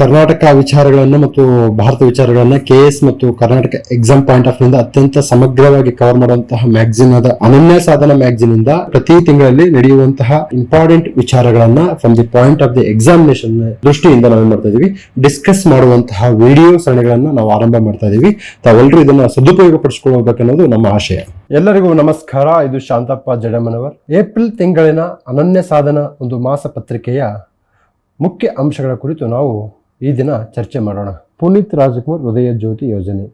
ಕರ್ನಾಟಕ ವಿಚಾರಗಳನ್ನು ಮತ್ತು ಭಾರತ ವಿಚಾರಗಳನ್ನು ಕೆ ಎಸ್ ಮತ್ತು ಕರ್ನಾಟಕ ಎಕ್ಸಾಮ್ ಪಾಯಿಂಟ್ ಆಫ್ನಿಂದ ಅತ್ಯಂತ ಸಮಗ್ರವಾಗಿ ಕವರ್ ಮಾಡುವಂತಹ ಮ್ಯಾಗಝಿನ್ ಆದ ಅನನ್ಯ ಸಾಧನ ಮ್ಯಾಗಝಿನ್ ಇಂದ ಪ್ರತಿ ತಿಂಗಳಲ್ಲಿ ನಡೆಯುವಂತಹ ಇಂಪಾರ್ಟೆಂಟ್ ವಿಚಾರಗಳನ್ನ from the point of the examination ದೃಷ್ಟಿಯಿಂದ ನಾವು ಮಾಡ್ತಾ ಇದೀವಿ ಡಿಸ್ಕಸ್ ಮಾಡುವಂತಹ ವಿಡಿಯೋ ಸರಣಿಗಳನ್ನ ನಾವು ಆರಂಭ ಮಾಡ್ತಾ ಇದೀವಿ. ತಾವೆಲ್ಲರೂ ಇದನ್ನ ಸದುಪಯೋಗ ಪಡಿಸ್ಕೊಳ್ಬೇಕನ್ನೋದು ನಮ್ಮ ಆಶಯ. ಎಲ್ಲರಿಗೂ ನಮಸ್ಕಾರ, ಇದು ಶಾಂತಪ್ಪ ಜಡಮನವರ್ ಏಪ್ರಿಲ್ ತಿಂಗಳಿನ ಅನನ್ಯ ಸಾಧನ ಒಂದು ಮಾಸ ಪತ್ರಿಕೆಯ ಮುಖ್ಯ ಅಂಶಗಳ ಕುರಿತು ನಾವು ಈ ದಿನ ಚರ್ಚೆ ಮಾಡೋಣ. ಪುನೀತ್ ರಾಜ್ಕುಮಾರ್ ಹೃದಯ ಜ್ಯೋತಿ ಯೋಜನೆ.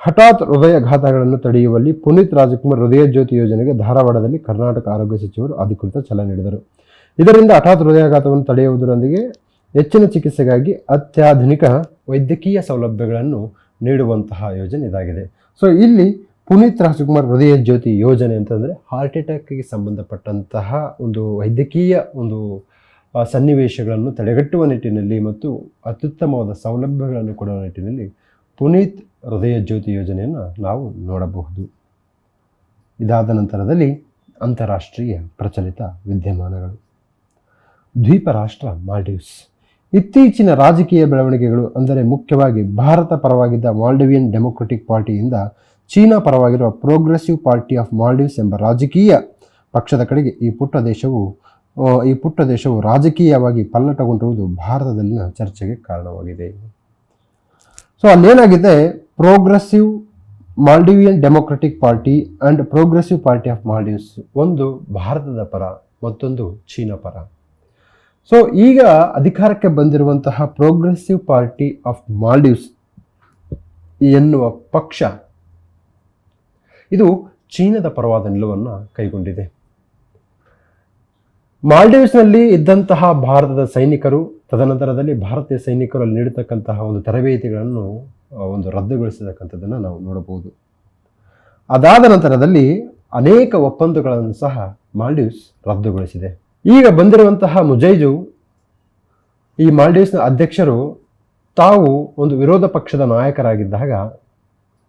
ಹಠಾತ್ ಹೃದಯಘಾತಗಳನ್ನು ತಡೆಯುವಲ್ಲಿ ಪುನೀತ್ ರಾಜ್ಕುಮಾರ್ ಹೃದಯ ಜ್ಯೋತಿ ಯೋಜನೆಗೆ ಧಾರವಾಡದಲ್ಲಿ ಕರ್ನಾಟಕ ಆರೋಗ್ಯ ಸಚಿವರು ಅಧಿಕೃತ ಚಾಲನೆ ನೀಡಿದರು. ಇದರಿಂದ ಹಠಾತ್ ಹೃದಯಾಘಾತವನ್ನು ತಡೆಯುವುದರೊಂದಿಗೆ ಹೆಚ್ಚಿನ ಚಿಕಿತ್ಸೆಗಾಗಿ ಅತ್ಯಾಧುನಿಕ ವೈದ್ಯಕೀಯ ಸೌಲಭ್ಯಗಳನ್ನು ನೀಡುವಂತಹ ಯೋಜನೆ ಇದಾಗಿದೆ. ಸೊ ಇಲ್ಲಿ ಪುನೀತ್ ರಾಜ್ಕುಮಾರ್ ಹೃದಯ ಜ್ಯೋತಿ ಯೋಜನೆ ಅಂತಂದರೆ ಹಾರ್ಟ್ ಅಟ್ಯಾಕ್ಗೆ ಸಂಬಂಧಪಟ್ಟಂತಹ ಒಂದು ವೈದ್ಯಕೀಯ ಒಂದು ಸನ್ನಿವೇಶಗಳನ್ನು ತಡೆಗಟ್ಟುವ ನಿಟ್ಟಿನಲ್ಲಿ ಮತ್ತು ಅತ್ಯುತ್ತಮವಾದ ಸೌಲಭ್ಯಗಳನ್ನು ಕೊಡುವ ನಿಟ್ಟಿನಲ್ಲಿ ಪುನೀತ್ ಹೃದಯ ಜ್ಯೋತಿ ಯೋಜನೆಯನ್ನು ನಾವು ನೋಡಬಹುದು. ಇದಾದ ನಂತರದಲ್ಲಿ ಅಂತಾರಾಷ್ಟ್ರೀಯ ಪ್ರಚಲಿತ ವಿದ್ಯಮಾನಗಳು. ದ್ವೀಪ ರಾಷ್ಟ್ರ ಮಾಲ್ಡೀವ್ಸ್. ಇತ್ತೀಚಿನ ರಾಜಕೀಯ ಬೆಳವಣಿಗೆಗಳು ಅಂದರೆ ಮುಖ್ಯವಾಗಿ ಭಾರತ ಪರವಾಗಿದ್ದ ಮಾಲ್ಡೀವಿಯನ್ ಡೆಮೊಕ್ರೆಟಿಕ್ ಪಾರ್ಟಿಯಿಂದ ಚೀನಾ ಪರವಾಗಿರುವ ಪ್ರೋಗ್ರೆಸಿವ್ ಪಾರ್ಟಿ ಆಫ್ ಮಾಲ್ಡೀವ್ಸ್ ಎಂಬ ರಾಜಕೀಯ ಪಕ್ಷದ ಕಡೆಗೆ ಈ ಪುಟ್ಟ ದೇಶವು ಈ ಪುಟ್ಟ ದೇಶವು ರಾಜಕೀಯವಾಗಿ ಪಲ್ಲಟಗೊಂಡಿರುವುದು ಭಾರತದಲ್ಲಿನ ಚರ್ಚೆಗೆ ಕಾರಣವಾಗಿದೆ. So ಅಲ್ಲೇನಾಗಿದೆ? Progressive Maldivian democratic party and progressive party of Maldives ಒಂದು ಭಾರತದ ಪರ, ಮತ್ತೊಂದು ಚೀನಾ ಪರ. ಸೊ ಈಗ ಅಧಿಕಾರಕ್ಕೆ ಬಂದಿರುವಂತಹ ಪ್ರೋಗ್ರೆಸಿವ್ ಪಾರ್ಟಿ ಆಫ್ ಮಾಲ್ಡೀವ್ಸ್ ಎನ್ನುವ ಪಕ್ಷ, ಇದು ಚೀನಾದ ಪರವಾದ ನಿಲುವನ್ನು ಕೈಗೊಂಡಿದೆ. ಮಾಲ್ಡೀವ್ಸ್ನಲ್ಲಿ ಇದ್ದಂತಹ ಭಾರತದ ಸೈನಿಕರು, ತದನಂತರದಲ್ಲಿ ಭಾರತೀಯ ಸೈನಿಕರು ಅಲ್ಲಿ ನೀಡತಕ್ಕಂತಹ ಒಂದು ತರಬೇತಿಗಳನ್ನು ಒಂದು ರದ್ದುಗೊಳಿಸತಕ್ಕಂಥದ್ದನ್ನು ನಾವು ನೋಡಬಹುದು. ಅದಾದ ನಂತರದಲ್ಲಿ ಅನೇಕ ಒಪ್ಪಂದಗಳನ್ನು ಸಹ ಮಾಲ್ಡೀವ್ಸ್ ರದ್ದುಗೊಳಿಸಿದೆ. ಈಗ ಬಂದಿರುವಂತಹ ಮುಜೈಜು, ಈ ಮಾಲ್ಡೀವ್ಸ್ನ ಅಧ್ಯಕ್ಷರು ತಾವು ಒಂದು ವಿರೋಧ ಪಕ್ಷದ ನಾಯಕರಾಗಿದ್ದಾಗ,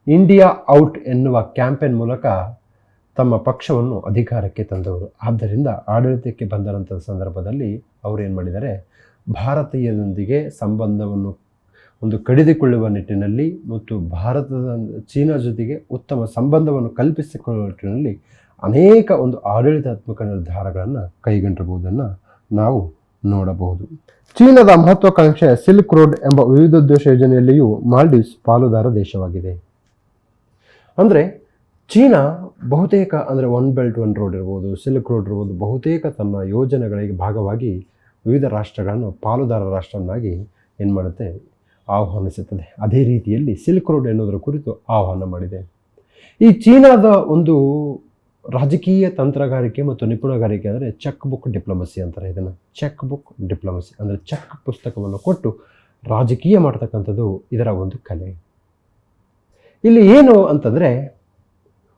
ಇಂಡಿಯಾ ಔಟ್ ಎನ್ನುವ ಕ್ಯಾಂಪೇನ್ ಮೂಲಕ ತಮ್ಮ ಪಕ್ಷವನ್ನು ಅಧಿಕಾರಕ್ಕೆ ತಂದವರು. ಆದ್ದರಿಂದ ಆಡಳಿತಕ್ಕೆ ಬಂದಂಥ ಸಂದರ್ಭದಲ್ಲಿ ಅವರು ಏನು ಮಾಡಿದ್ದಾರೆ? ಭಾರತೀಯರೊಂದಿಗೆ ಸಂಬಂಧವನ್ನು ಒಂದು ಕಡಿದುಕೊಳ್ಳುವ ನಿಟ್ಟಿನಲ್ಲಿ ಮತ್ತು ಭಾರತದ ಚೀನಾ ಜೊತೆಗೆ ಉತ್ತಮ ಸಂಬಂಧವನ್ನು ಕಲ್ಪಿಸಿಕೊಳ್ಳುವ ನಿಟ್ಟಿನಲ್ಲಿ ಅನೇಕ ಒಂದು ಆಡಳಿತಾತ್ಮಕ ನಿರ್ಧಾರಗಳನ್ನು ಕೈಗೊಂಡಿರುವುದನ್ನು ನಾವು ನೋಡಬಹುದು. ಚೀನಾದ ಮಹತ್ವಾಕಾಂಕ್ಷೆ ಸಿಲ್ಕ್ ರೋಡ್ ಎಂಬ ವಿವಿಧೋದ್ದೇಶ ಯೋಜನೆಯಲ್ಲಿಯೂ ಮಾಲ್ಡೀವ್ಸ್ ಪಾಲುದಾರ ದೇಶವಾಗಿದೆ. ಅಂದರೆ ಚೀನಾ ಬಹುತೇಕ ಅಂದರೆ ಒನ್ ಬೆಲ್ಟ್, ಒನ್ ರೋಡ್ ಇರ್ಬೋದು, ಸಿಲ್ಕ್ ರೋಡ್ ಇರ್ಬೋದು, ಬಹುತೇಕ ತನ್ನ ಯೋಜನೆಗಳಿಗೆ ಭಾಗವಾಗಿ ವಿವಿಧ ರಾಷ್ಟ್ರಗಳನ್ನು ಪಾಲುದಾರ ರಾಷ್ಟ್ರವನ್ನಾಗಿ ಏನು ಮಾಡುತ್ತೆ? ಆಹ್ವಾನಿಸುತ್ತದೆ. ಅದೇ ರೀತಿಯಲ್ಲಿ ಸಿಲ್ಕ್ ರೋಡ್ ಎನ್ನುವುದರ ಕುರಿತು ಆಹ್ವಾನ ಮಾಡಿದೆ. ಈ ಚೀನಾದ ಒಂದು ರಾಜಕೀಯ ತಂತ್ರಗಾರಿಕೆ ಮತ್ತು ನಿಪುಣಗಾರಿಕೆ ಅಂದರೆ ಚೆಕ್ ಬುಕ್ ಡಿಪ್ಲೊಮಸಿ ಅಂತಾರೆ ಇದನ್ನು. ಚೆಕ್ ಬುಕ್ ಡಿಪ್ಲೊಮಸಿ ಅಂದರೆ ಚೆಕ್ ಪುಸ್ತಕವನ್ನು ಕೊಟ್ಟು ರಾಜಕೀಯ ಮಾಡ್ತಕ್ಕಂಥದ್ದು ಇದರ ಒಂದು ಕಲೆ. ಇಲ್ಲಿ ಏನು ಅಂತಂದರೆ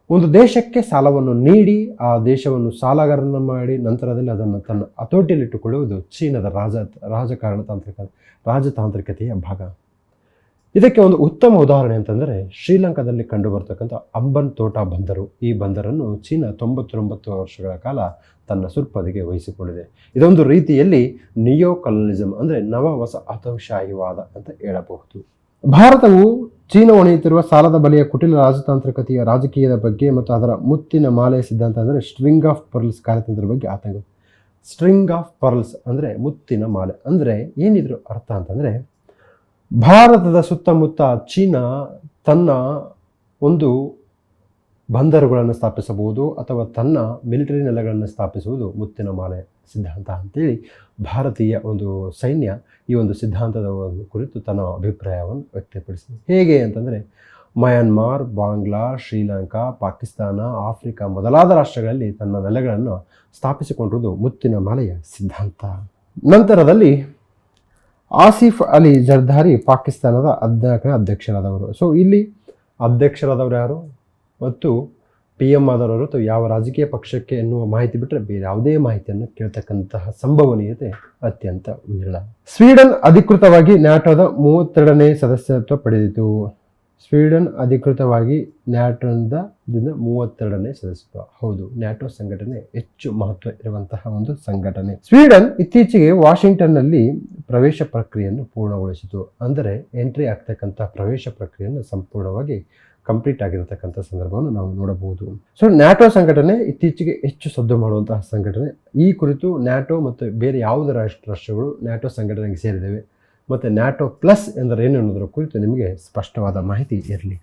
ಒಂದು ದೇಶಕ್ಕೆ ಸಾಲವನ್ನು ನೀಡಿ, ಆ ದೇಶವನ್ನು ಸಾಲಗಾರನ ಮಾಡಿ ನಂತರದಲ್ಲಿ ಅದನ್ನು ತನ್ನ ಹತೋಟಿಯಲ್ಲಿಟ್ಟುಕೊಳ್ಳುವುದು ಚೀನಾದ ರಾಜ, ರಾಜಕಾರಣ ತಾಂತ್ರಿಕ, ರಾಜತಾಂತ್ರಿಕತೆಯ ಭಾಗ. ಇದಕ್ಕೆ ಒಂದು ಉತ್ತಮ ಉದಾಹರಣೆ ಅಂತಂದರೆ ಶ್ರೀಲಂಕಾದಲ್ಲಿ ಕಂಡುಬರ್ತಕ್ಕಂಥ ಅಂಬನ್ ತೋಟ ಬಂದರು. ಈ ಬಂದರನ್ನು ಚೀನಾ ತೊಂಬತ್ತೊಂಬತ್ತು ವರ್ಷಗಳ ಕಾಲ ತನ್ನ ಸುರ್ಪದಿಗೆ ವಹಿಸಿಕೊಂಡಿದೆ. ಇದೊಂದು ರೀತಿಯಲ್ಲಿ ನಿಯೋ ಕಲನಿಸಮ್ ಅಂದರೆ ನವ ಹೊಸ ಅತಂಶಾಹಿವಾದ ಅಂತ ಹೇಳಬಹುದು. ಭಾರತವು ಚೀನಾ ಒಣೆಯುತ್ತಿರುವ ಸಾಲದ ಬಲೆಯ ಕುಟಿಲ ರಾಜತಾಂತ್ರಿಕತೆಯ ರಾಜಕೀಯದ ಬಗ್ಗೆ ಮತ್ತು ಅದರ ಮುತ್ತಿನ ಮಾಲೆಯ ಸಿದ್ಧಾಂತ ಅಂದರೆ ಸ್ಟ್ರಿಂಗ್ ಆಫ್ ಪರ್ಲ್ಸ್ ಕಾರ್ಯತಂತ್ರದ ಬಗ್ಗೆ ಆತಂಕ. ಸ್ಟ್ರಿಂಗ್ ಆಫ್ ಪರ್ಲ್ಸ್ ಅಂದರೆ ಮುತ್ತಿನ ಮಾಲೆ. ಅಂದರೆ ಏನಿದ್ರು ಅರ್ಥ ಅಂತಂದರೆ ಭಾರತದ ಸುತ್ತಮುತ್ತ ಚೀನಾ ತನ್ನ ಒಂದು ಬಂದರುಗಳನ್ನು ಸ್ಥಾಪಿಸಬಹುದು ಅಥವಾ ತನ್ನ ಮಿಲಿಟರಿ ನೆಲೆಗಳನ್ನು ಸ್ಥಾಪಿಸುವುದು ಮುತ್ತಿನ ಮಾಲೆ ಸಿದ್ಧಾಂತ ಅಂತೇಳಿ ಭಾರತೀಯ ಒಂದು ಸೈನ್ಯ ಈ ಒಂದು ಸಿದ್ಧಾಂತದ ಒಂದು ಕುರಿತು ತನ್ನ ಅಭಿಪ್ರಾಯವನ್ನು ವ್ಯಕ್ತಪಡಿಸಿದೆ. ಹೇಗೆ ಅಂತಂದರೆ ಮಯನ್ಮಾರ್, ಬಾಂಗ್ಲಾ, ಶ್ರೀಲಂಕಾ, ಪಾಕಿಸ್ತಾನ, ಆಫ್ರಿಕಾ ಮೊದಲಾದ ರಾಷ್ಟ್ರಗಳಲ್ಲಿ ತನ್ನ ನೆಲೆಗಳನ್ನು ಸ್ಥಾಪಿಸಿಕೊಂಡಿರುವುದು ಮುತ್ತಿನ ಮಾಲೆಯ ಸಿದ್ಧಾಂತ. ನಂತರದಲ್ಲಿ ಆಸಿಫ್ ಅಲಿ ಜರ್ದಾರಿ ಪಾಕಿಸ್ತಾನದ ಹದಿನಾಲ್ಕನೇ ಅಧ್ಯಕ್ಷರಾದವರು. ಸೊ ಇಲ್ಲಿ ಅಧ್ಯಕ್ಷರಾದವರು ಯಾರು? ಮತ್ತು ಪಿ ಎಂ ಆದವರು ಅಥವಾ ಯಾವ ರಾಜಕೀಯ ಪಕ್ಷಕ್ಕೆ ಎನ್ನುವ ಮಾಹಿತಿ ಬಿಟ್ಟರೆ ಬೇರೆ ಯಾವುದೇ ಮಾಹಿತಿಯನ್ನು ಕೇಳ್ತಕ್ಕಂತಹ ಸಂಭವನೀಯತೆ ಅತ್ಯಂತ ವಿರಳ. ಸ್ವೀಡನ್ ಅಧಿಕೃತವಾಗಿ ನ್ಯಾಟೋದ ಮೂವತ್ತೆರಡನೇ ಸದಸ್ಯತ್ವ ಪಡೆದಿತು. ಸ್ವೀಡನ್ ಅಧಿಕೃತವಾಗಿ ನ್ಯಾಟೋದಿಂದ ಮೂವತ್ತೆರಡನೇ ಸದಸ್ಯತ್ವ. ಹೌದು, ನ್ಯಾಟೋ ಸಂಘಟನೆ ಹೆಚ್ಚು ಮಹತ್ವ ಇರುವಂತಹ ಒಂದು ಸಂಘಟನೆ. ಸ್ವೀಡನ್ ಇತ್ತೀಚೆಗೆ ವಾಷಿಂಗ್ಟನ್ನಲ್ಲಿ ಪ್ರವೇಶ ಪ್ರಕ್ರಿಯೆಯನ್ನು ಪೂರ್ಣಗೊಳಿಸಿತು. ಅಂದರೆ ಎಂಟ್ರಿ ಆಗ್ತಕ್ಕಂಥ ಪ್ರವೇಶ ಪ್ರಕ್ರಿಯೆಯನ್ನು ಸಂಪೂರ್ಣವಾಗಿ ಕಂಪ್ಲೀಟ್ ಆಗಿರತಕ್ಕಂಥ ಸಂದರ್ಭವನ್ನು ನಾವು ನೋಡಬಹುದು. ಸೊ ನ್ಯಾಟೋ ಸಂಘಟನೆ ಇತ್ತೀಚೆಗೆ ಹೆಚ್ಚು ಸದ್ದು ಮಾಡುವಂತಹ ಸಂಘಟನೆ. ಈ ಕುರಿತು ನ್ಯಾಟೋ ಮತ್ತು ಬೇರೆ ಯಾವುದೇ ರಾಷ್ಟ್ರ, ರಾಷ್ಟ್ರಗಳು ನ್ಯಾಟೋ ಸಂಘಟನೆಗೆ ಸೇರಿದ್ದೇವೆ ಮತ್ತು ನ್ಯಾಟೋ ಪ್ಲಸ್ ಎಂದರೆ ಏನು ಅನ್ನೋದರ ಕುರಿತು ನಿಮಗೆ ಸ್ಪಷ್ಟವಾದ ಮಾಹಿತಿ ಇರಲಿ.